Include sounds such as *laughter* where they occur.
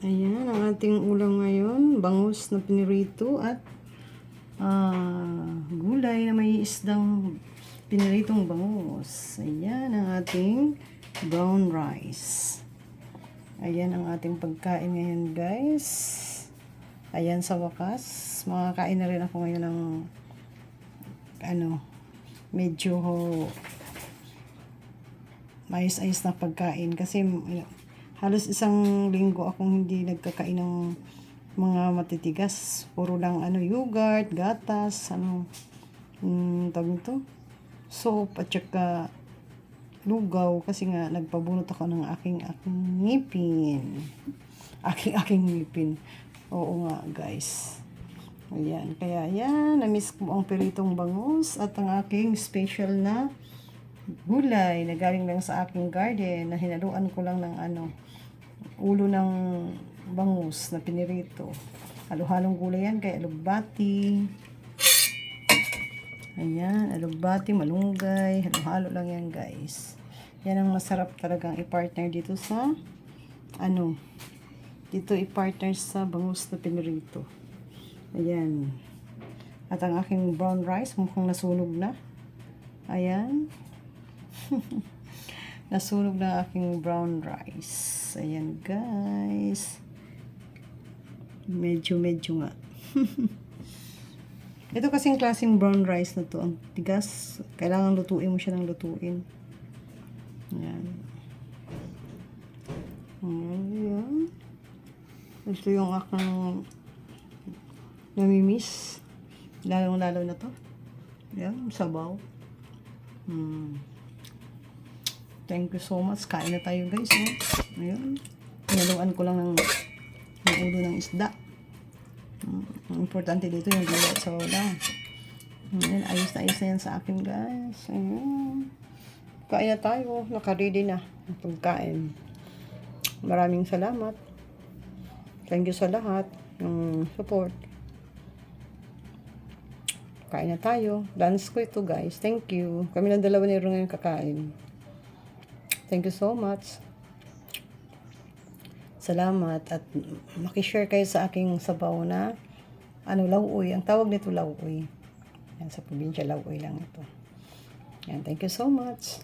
Ayan, ang ating ulam ngayon, bangus na pinirito at ah, gulay na may isdang piniritong bangus. Ayan ang ating brown rice. Ayan ang ating pagkain ngayon, guys. Ayan sa wakas, makakain na rin ako ngayon ng ano, medyo mais-ayos na pagkain kasi halos isang linggo akong hindi nagkakain ng mga matitigas. Puro lang ano, yogurt, gatas, ano, mm, tawag nito, soap, at saka lugaw kasi nga nagpabunot ako ng aking aking ngipin. Aking aking ngipin. Oo nga, guys. Ayan, kaya yan, na-miss ko ang piritong bangus at ang aking special na gulay na galing lang sa aking garden na hinaluan ko lang ng ano, ulo ng bangus na pinirito. Halo-halong gulay yan kay alugbati. Ayan, alugbati, malunggay, halo-halo lang yan guys. Yan ang masarap talagang i-partner dito sa ano, dito i-partner sa bangus na pinirito. Ayan. At ang aking brown rice mukhang nasunog na. Ayan. *laughs* Nasunog na aking brown rice. Ayan, guys. Medyo-medyo nga. *laughs* Ito kasing klaseng brown rice na to. Ang tigas. Kailangan lutuin mo siya ng lutuin. Ayan. Ayan. Ito yung aking namimiss. Lalong-lalo na to. Ayan, sabaw. Hmm. Thank you so much. Kain na tayo guys. Eh. Ayun. Pinaluan ko lang ng, ng ulo ng isda. Ang importante dito yung gulay at sabaw lang. Ayan, ayos na ayos na yan sa akin guys. Ayun. Kain na tayo. Nakaready na ang pagkain. Maraming salamat. Thank you sa lahat ng support. Kain na tayo. Lunch ko ito, guys. Thank you. Kami lang dalawa ni Ro ngayon kakain. Thank you so much. Salamat at makishare kayo sa aking sabaw na ano, lauoy. Ang tawag nito lauoy. Yan, sa probinsya, lauoy lang ito. Yan, thank you so much.